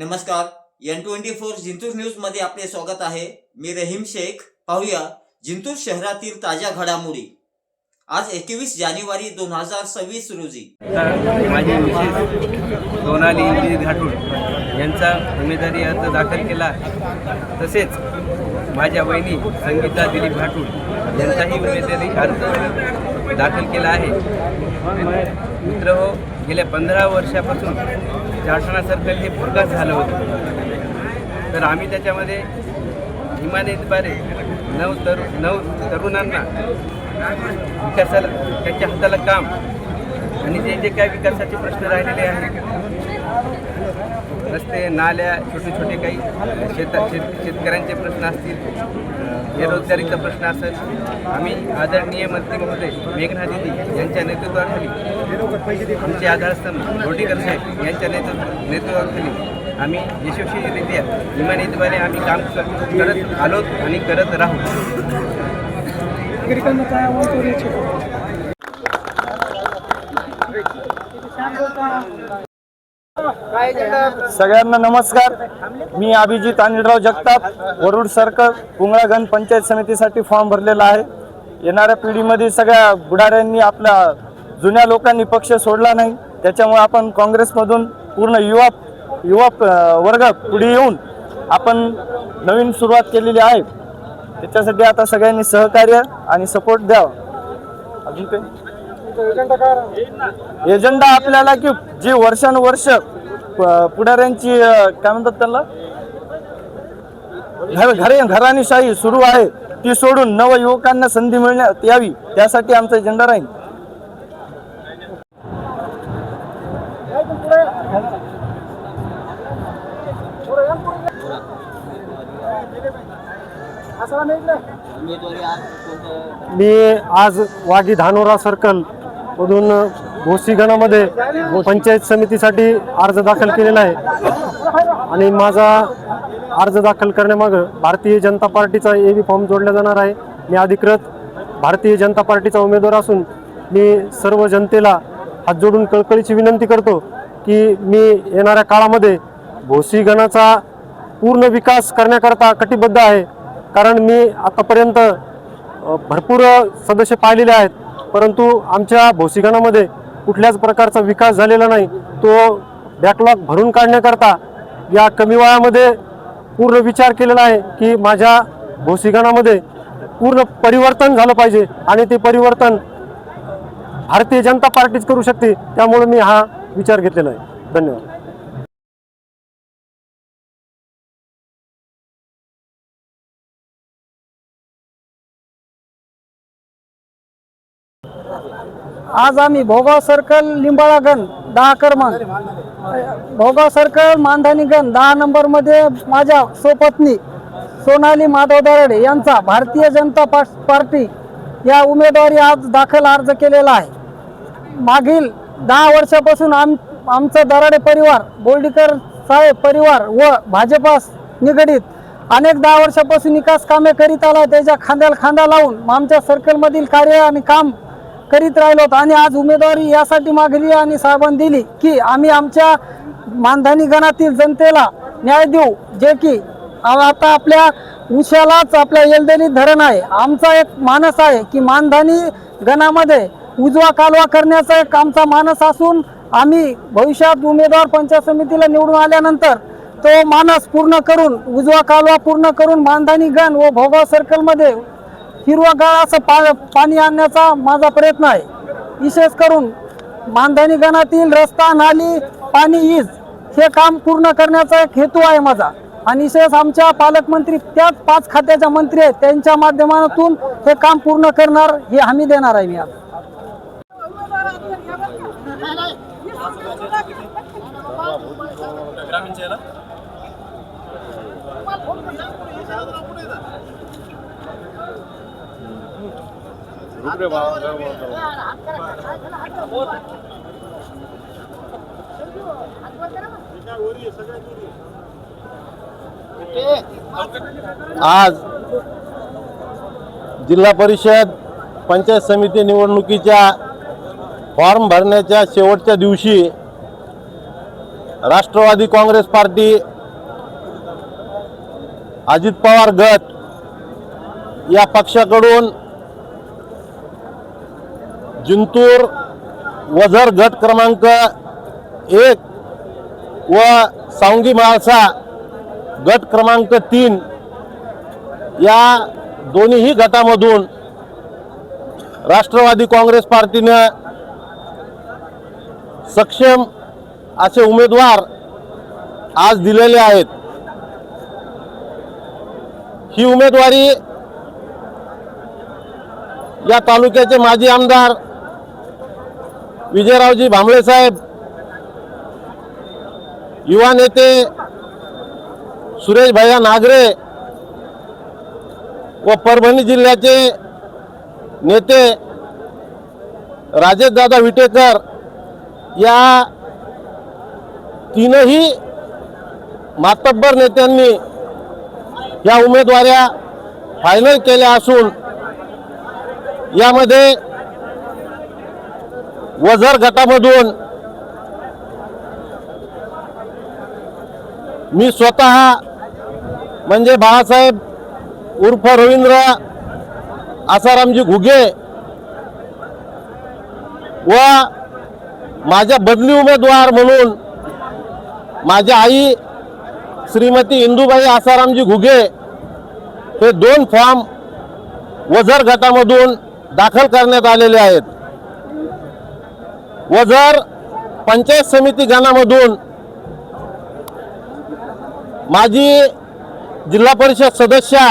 नमस्कार. N twenty four Jintur न्यूजमध्ये आपले स्वागत आहे. मी रहीम शेख. पाहूया जिंतूर शहरातील ताज्या घडामोडी. आज एकवीस जानेवारी दोन हजार सव्वीस रोजी. माझी माझे मिसेस सोनाली घाटूळ यांचा उमेदवारी अर्ज दाखल केला. आहे तसेच माझ्या वहिनी संगीता दिलीप घाटूळ यांचाही उमेदवारी अर्ज दाखल केला आहे. मित्र हो गेल्या पंधरा वर्षापासून चारसणा सर्कल हे फुरकास झालं होतं. तर आम्ही त्याच्यामध्ये हिमानेद्वारे नऊ तरु नऊ तरुणांना विकासाला त्यांच्या हाताला काम आणि जे जे काही विकासाचे प्रश्न राहिलेले आहेत रस्ते नाल्या छोटे छोटे काही शेता शेत शेतकऱ्यांचे प्रश्न असतील बेरोजगारीचा प्रश्न असेल आम्ही आदरणीय मंत्री महोदय मेघना दिदी यांच्या नेतृत्वाखाली आमचे आधारस्तंभ रोटीकर साहेब यांच्या नेतृत्व नेतृत्वाखाली आम्ही यशस्वीरित्या इमानीद्वारे आम्ही काम करत आलो आणि करत राहू. नागरिकांना काय करू इच्छितो सगळ्यांना नमस्कार. मी अभिजित अनिलराव जगताप वरुड सर्कल पुंगळागण पंचायत समितीसाठी फॉर्म भरलेला आहे. येणाऱ्या पिढीमध्ये सगळ्या बुडाऱ्यांनी आपल्या जुन्या लोकांनी पक्ष सोडला नाही. त्याच्यामुळे आपण काँग्रेसमधून पूर्ण युवा युवा वर्ग पुढे येऊन आपण नवीन सुरुवात केलेली आहे. त्याच्यासाठी आता सगळ्यांनी सहकार्य आणि सपोर्ट द्यावा. अजून काही? एजेंडा आपल्याला की जी वर्षानुवर्ष पुढाऱ्यांची काय म्हणतात त्याला घर घरे घराणीशाही सुरू आहे. ती सोडून नव युवकांना संधी मिळण्यात यावी. त्यासाठी आमचा एजेंडा राहील. मी आज वागी धानोरा सर्कल मधून भोसी गणामध्ये पंचायत समितीसाठी अर्ज दाखल केलेला आहे. आणि माझा अर्ज दाखल करण्यामागं भारतीय जनता पार्टीचा ए बी फॉर्म जोडला जाणार आहे. मी अधिकृत भारतीय जनता पार्टीचा उमेदवार असून मी सर्व जनतेला हात जोडून कळकळीची विनंती करतो की मी येणाऱ्या काळामध्ये भोसी गणाचा पूर्ण विकास करण्याकरता कटिबद्ध आहे. कारण मी आतापर्यंत भरपूर सदस्य पाहिलेले आहेत. परंतु आमच्या भोसीगणामध्ये कुठल्याच प्रकारचा विकास झालेला नाही. तो बॅकलॉग भरून काढण्याकरता या कमी वयामध्ये पूर्ण विचार केलेला आहे की माझ्या भोसीगणामध्ये पूर्ण परिवर्तन झालं पाहिजे आणि ते परिवर्तन भारतीय जनता पार्टीच करू शकते. त्यामुळे मी हा विचार घेतलेला आहे. धन्यवाद. आज आम्ही भोगाव सर्कल लिंबाळा गण दहा क्रमांक भोगाव सर्कल मानधानी गण दहा नंबरमध्ये माझ्या सोपत्नी सोनाली माधव दराडे यांचा भारतीय जनता पा- पार्टी या उमेदवारी आज दाखल अर्ज केलेला आहे. मागील दहा वर्षापासून आम आमचा दराडे परिवार बोर्डीकर साहेब परिवार व भाजपास निगडीत अनेक दहा वर्षापासून विकास कामे करीत आला त्याच्या खांद्याला खांदा लावून आमच्या सर्कलमधील कार्य आणि काम करीत राहिलो आणि आज उमेदवारी यासाठी मागली आणि साहेबांनी दिली की आम्ही आमच्या मानधनी गणातील जनतेला न्याय देऊ. जे की आता आपल्या उशालाच आपल्या येलदेली धरण आहे. आमचा एक मानस आहे की मानधनी गणामध्ये उजवा कालवा करण्याचा एक आमचा मानस असून आम्ही भविष्यात उमेदवार पंचायत समितीला निवडून आल्यानंतर तो मानस पूर्ण करून उजवा कालवा पूर्ण करून मानधनी गण व भोगाव सर्कलमध्ये हिरवागाळ असं पा पाणी आणण्याचा माझा प्रयत्न आहे. विशेष करून मानधनी गणातील रस्ता नाली पाणी ईज हे काम पूर्ण करण्याचा एक हेतू आहे माझा. आणि विशेष आमच्या पालकमंत्री त्याच पाच खात्याच्या मंत्री आहेत त्यांच्या माध्यमातून हे काम पूर्ण करणार हे हमी देणार आहे मी आज. आज जिल्हा परिषद पंचायत समिती निवडणुकीच्या फॉर्म भरण्याच्या शेवटच्या दिवशी राष्ट्रवादी काँग्रेस पार्टी अजित पवार गट या पक्षाकडून जिंतूर वझर गट क्रमांक एक व सावंगी महाळसा गट क्रमांक तीन. या दोन्हीही गटामधून राष्ट्रवादी काँग्रेस पार्टीनं सक्षम असे उमेदवार आज दिलेले आहेत. ही उमेदवारी या तालुक्याचे माजी आमदार विजयरावजी भांबळे साहेब युवा नेते सुरेश भैया नागरे व परभणी जिल्ह्याचे नेते राजेशदादा विटेकर या तीनही मातब्बर नेत्यांनी या उमेदवाऱ्या फायनल केल्या असून यामध्ये वझर गटामधून मी स्वतः म्हणजे बाळासाहेब उर्फ रवींद्र आसारामजी घुगे व माझ्या बदली उमेदवार म्हणून माझ्या आई श्रीमती इंदुबाई आसारामजी घुगे हे दोन फॉर्म वझर गटामधून दाखल करण्यात आलेले आहेत. वझर पंचायत समिती गणामधून माजी जिल्हा परिषद सदस्या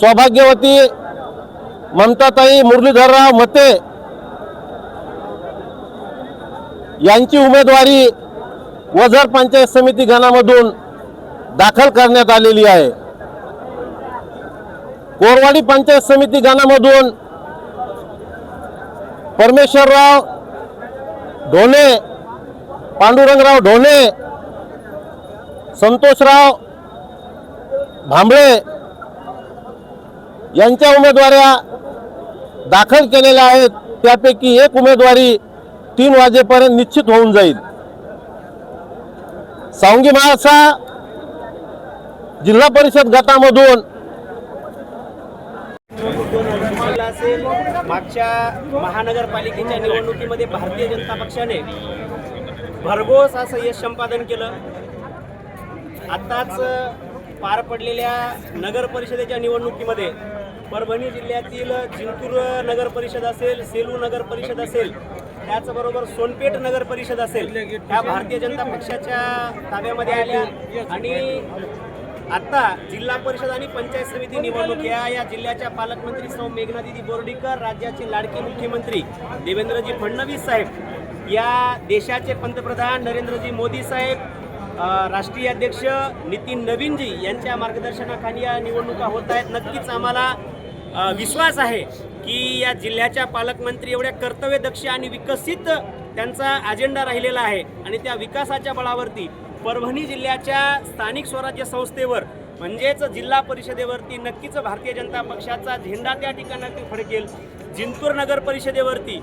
सौभाग्यवती ममताताई मुरलीधरराव मते यांची उमेदवारी वझर पंचायत समिती गणामधून दाखल करण्यात आलेली आहे. कोरवाडी पंचायत समिती गणामधून परमेश्वरराव ढोणे पांडुरंगराव ढोणे संतोषराव भांबळे यांच्या उमेदवाऱ्या दाखल केलेल्या आहेत. त्यापैकी एक उमेदवारी तीन वाजेपर्यंत निश्चित होऊन जाईल. सावंगी महासा जिल्हा परिषद गटामधून असेल. मागच्या महानगरपालिकेच्या निवडणुकीमध्ये भारतीय जनता पक्षाने भरघोस असं यश संपादन केलं. आत्ताच पार पडलेल्या नगर परिषदेच्या निवडणुकीमध्ये परभणी जिल्ह्यातील जिंतूर नगर परिषद असेल सेलू नगर परिषद असेल त्याचबरोबर सोनपेठ नगर परिषद असेल ह्या भारतीय जनता पक्षाच्या ताब्यामध्ये आल्या. आणि आता जिल्हा परिषद आणि पंचायत समिती निवडणूक या या जिल्ह्याच्या पालकमंत्री सौ मेघनादिदी बोर्डीकर राज्याचे लाडके मुख्यमंत्री देवेंद्रजी फडणवीस साहेब या देशाचे पंतप्रधान नरेंद्रजी मोदी साहेब राष्ट्रीय अध्यक्ष नितीन नवीनजी यांच्या मार्गदर्शनाखाली या निवडणुका होत आहेत. नक्कीच आम्हाला विश्वास आहे की या जिल्ह्याच्या पालकमंत्री एवढ्या कर्तव्यदक्ष आणि विकसित त्यांचा अजेंडा राहिलेला आहे आणि त्या विकासाच्या बळावरती परभणी जिल्ह्याच्या स्थानिक स्वराज्य संस्थेवर म्हणजेच जिल्हा परिषदेवरती नक्कीच भारतीय जनता पक्षाचा झेंडा त्या ठिकाणी फडकेल. जिंतूर नगर परिषदेवरती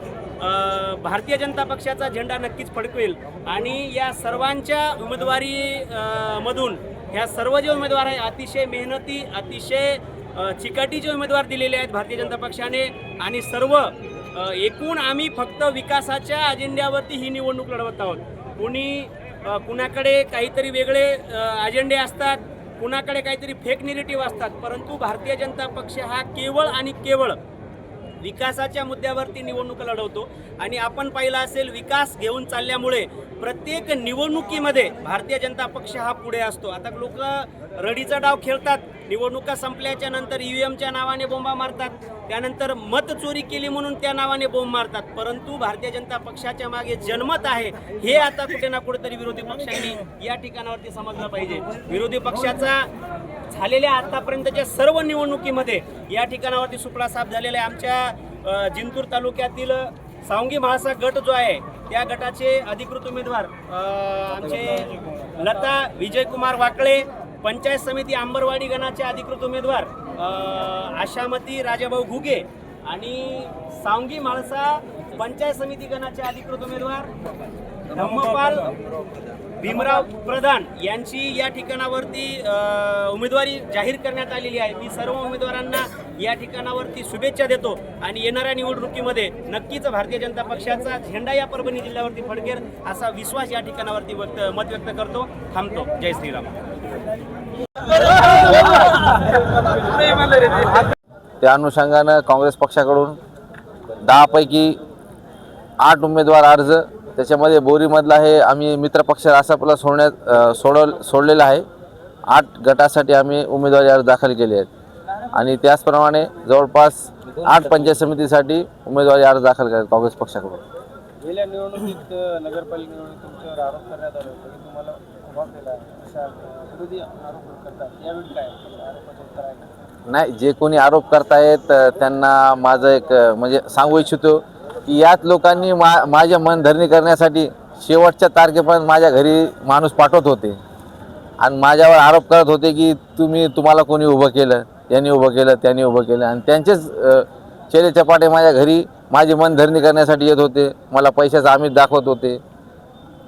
भारतीय जनता पक्षाचा झेंडा नक्कीच फडकवेल. आणि या सर्वांच्या उमेदवारी मधून ह्या सर्व जे उमेदवार आहेत अतिशय मेहनती अतिशय चिकाटी चिकाटीचे उमेदवार दिलेले आहेत भारतीय जनता पक्षाने आणि सर्व एकूण आम्ही फक्त विकासाच्या अजेंड्यावरती ही निवडणूक लढवत आहोत. कोणी कुणाकडे काहीतरी वेगळे अजेंडे असतात कुणाकडे काहीतरी फेक निरेटिव्ह असतात परंतु भारतीय जनता पक्ष हा केवळ आणि केवळ विकासाच्या मुद्द्यावरती निवडणुका लढवतो. आणि आपण पाहिलं असेल विकास घेऊन चालल्यामुळे प्रत्येक निवडणुकीमध्ये भारतीय जनता पक्ष हा पुढे असतो. आता लोक रडीचा डाव खेळतात निवडणुका संपल्याच्या नंतर ईव्हीएमच्या नावाने बोंबा मारतात. त्यानंतर मत चोरी केली म्हणून त्या नावाने बोंब मारतात. परंतु भारतीय जनता पक्षाच्या मागे जनमत आहे हे आता कुठे ना कुठेतरी विरोधी पक्षांनी या ठिकाणावरती समजलं पाहिजे. विरोधी पक्षाचा झालेल्या आतापर्यंतच्या सर्व निवडणुकीमध्ये या ठिकाणावरती सुपडा साफ झालेला आहे. आमच्या जिंतूर तालुक्यातील सावंगी महासा गट जो आहे त्या गटाचे अधिकृत उमेदवार आमचे लता विजयकुमार वाकळे पंचायत समिती आंबरवाडी गणाचे अधिकृत उमेदवार आशामती राजाभाऊ घुगे आणि सावंगी म्हाळसा पंचायत समिती गणाचे अधिकृत उमेदवार धम्मपाल भीमराव प्रधान यांची या ठिकाणावरती उमेदवारी जाहीर करण्यात आलेली आहे. मी सर्व उमेदवारांना या ठिकाणावरती शुभेच्छा देतो आणि येणाऱ्या निवडणुकीमध्ये नक्कीच भारतीय जनता पक्षाचा झेंडा या परभणी जिल्ह्यावरती फडकेल असा विश्वास या ठिकाणावरती व्यक्त मत व्यक्त करतो. थांबतो. जय श्रीराम. त्या अनुषंगानं काँग्रेस पक्षाकडून दहापैकी आठ उमेदवार अर्ज त्याच्यामध्ये बोरीमधला हे आम्ही मित्रपक्ष रासापला सोडण्यात अ, सोडव सोडलेला आहे. आठ गटासाठी आम्ही उमेदवारी अर्ज दाखल केले आहेत. आणि त्याचप्रमाणे जवळपास आठ पंचायत समितीसाठी उमेदवारी अर्ज दाखल केले आहेत काँग्रेस पक्षाकडून. गेल्या निवडणुकीत नगरपालिका निवडणुकीत तुमच्यावर आरोप करण्यात आला होता. की तुम्हाला उभा केला विरोधी आरोप करतात. यावेळी काय आरोपाचं उत्तर आहे नाही जे कोणी आरोप करतायत त्यांना माझं एक म्हणजे सांगू इच्छितो की याच लोकांनी मा माझ्या मनधरणी करण्यासाठी शेवटच्या तारखेपर्यंत माझ्या घरी माणूस पाठवत होते. आणि माझ्यावर आरोप करत होते की तुम्ही तुम्हाला कोणी उभं केलं यांनी उभं केलं त्यांनी उभं केलं. आणि त्यांचेच चेले चपाटे माझ्या घरी माझी मनधरणी करण्यासाठी येत होते. मला पैशाचं आमिष दाखवत होते.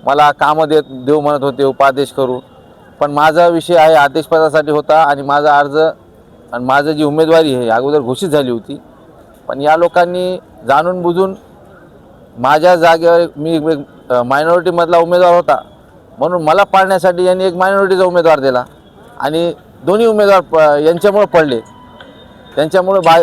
मला कामं देत देऊ म्हणत होते उपादेश करू पण माझा विषय आहे आदेशपदासाठी होता आणि माझा अर्ज आणि माझं जी उमेदवारी आहे अगोदर घोषित झाली होती. पण या लोकांनी जाणून बुजून माझ्या जागेवर मी एक मायनॉरिटीमधला उमेदवार होता. म्हणून मला पाडण्यासाठी यांनी एक मायनॉरिटीचा उमेदवार दिला आणि दोन्ही उमेदवार प यांच्यामुळं पडले. त्यांच्यामुळं बा